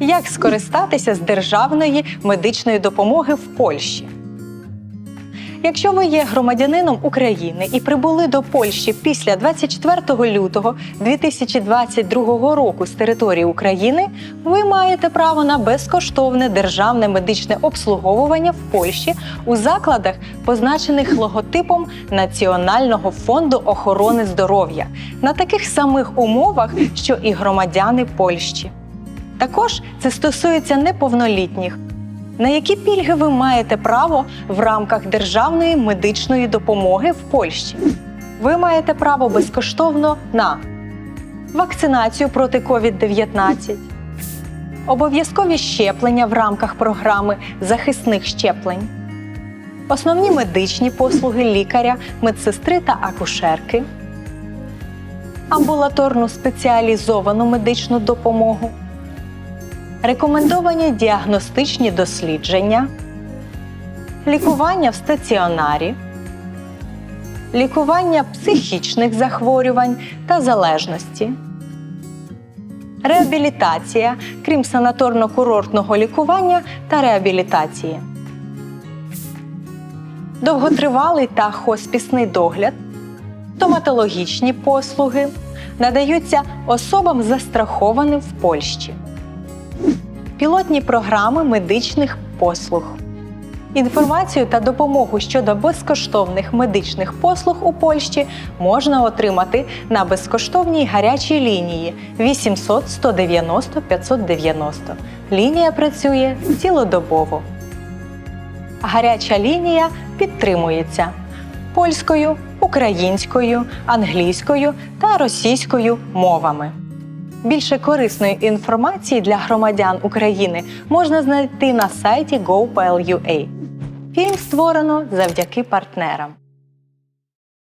Як скористатися з державної медичної допомоги в Польщі? Якщо ви є громадянином України і прибули до Польщі після 24 лютого 2022 року з території України, ви маєте право на безкоштовне державне медичне обслуговування в Польщі у закладах, позначених логотипом Національного фонду охорони здоров'я на таких самих умовах, що і громадяни Польщі. Також це стосується неповнолітніх. На які пільги ви маєте право в рамках державної медичної допомоги в Польщі? Ви маєте право безкоштовно на вакцинацію проти COVID-19, обов'язкові щеплення в рамках програми захисних щеплень, основні медичні послуги лікаря, медсестри та акушерки, амбулаторну спеціалізовану медичну допомогу рекомендовані діагностичні дослідження, лікування в стаціонарі, лікування психічних захворювань та залежності, реабілітація, крім санаторно-курортного лікування та реабілітації, довготривалий та хоспісний догляд, стоматологічні послуги надаються особам застрахованим в Польщі пілотні програми медичних послуг. Інформацію та допомогу щодо безкоштовних медичних послуг у Польщі можна отримати на безкоштовній гарячій лінії 800 190 590. Лінія працює цілодобово. Гаряча лінія підтримується польською, українською, англійською та російською мовами. Більше корисної інформації для громадян України можна знайти на сайті GoPL.ua. Фільм створено завдяки партнерам.